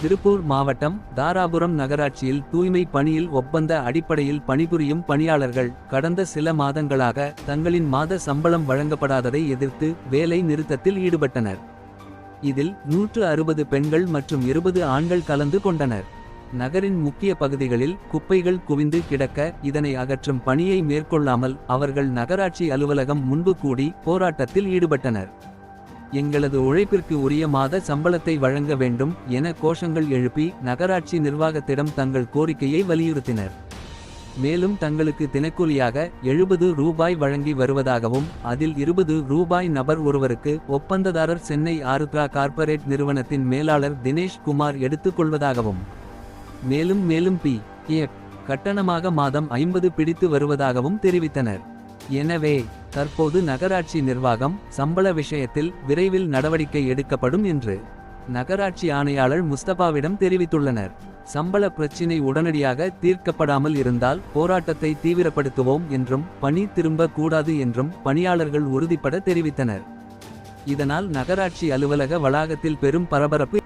திருப்பூர் மாவட்டம் தாராபுரம் நகராட்சியில் தூய்மை பணியில் ஒப்பந்த அடிப்படையில் பணிபுரியும் பணியாளர்கள் கடந்த சில மாதங்களாக தங்களின் மாத சம்பளம் வழங்கப்படாததை எதிர்த்து வேலை நிறுத்தத்தில் ஈடுபட்டனர். இதில் நூற்று அறுபது பெண்கள் மற்றும் இருபது ஆண்கள் கலந்து கொண்டனர். நகரின் முக்கிய பகுதிகளில் குப்பைகள் குவிந்து கிடக்க இதனை அகற்றும் பணியை மேற்கொள்ளாமல் அவர்கள் நகராட்சி அலுவலகம் முன்பு கூடி போராட்டத்தில் ஈடுபட்டனர். எங்களது உழைப்பிற்கு உரிய மாத சம்பளத்தை வழங்க வேண்டும் என கோஷங்கள் எழுப்பி நகராட்சி நிர்வாகத்திடம் தங்கள் கோரிக்கையை வலியுறுத்தினர். மேலும் தங்களுக்கு தினக்கூலியாக எழுபது ரூபாய் வழங்கி வருவதாகவும் அதில் இருபது ரூபாய் நபர் ஒருவருக்கு ஒப்பந்ததாரர் சென்னை ஆருத்ரா கார்ப்பரேட் நிறுவனத்தின் மேலாளர் தினேஷ் குமார் எடுத்துக்கொள்வதாகவும் மேலும் மேலும் பி கட்டணமாக மாதம் ஐம்பது பிடித்து வருவதாகவும் தெரிவித்தனர். எனவே தற்போது நகராட்சி நிர்வாகம் சம்பள விஷயத்தில் விரைவில் நடவடிக்கை எடுக்கப்படும் என்று நகராட்சி ஆணையாளர் முஸ்தபாவிடம் தெரிவித்துள்ளனர். சம்பள பிரச்சினை உடனடியாக தீர்க்கப்படாமல் இருந்தால் போராட்டத்தை தீவிரப்படுத்துவோம் என்றும் பணி திரும்ப கூடாது என்றும் பணியாளர்கள் உறுதிப்பட தெரிவித்தனர். இதனால் நகராட்சி அலுவலக வளாகத்தில் பெரும் பரபரப்பு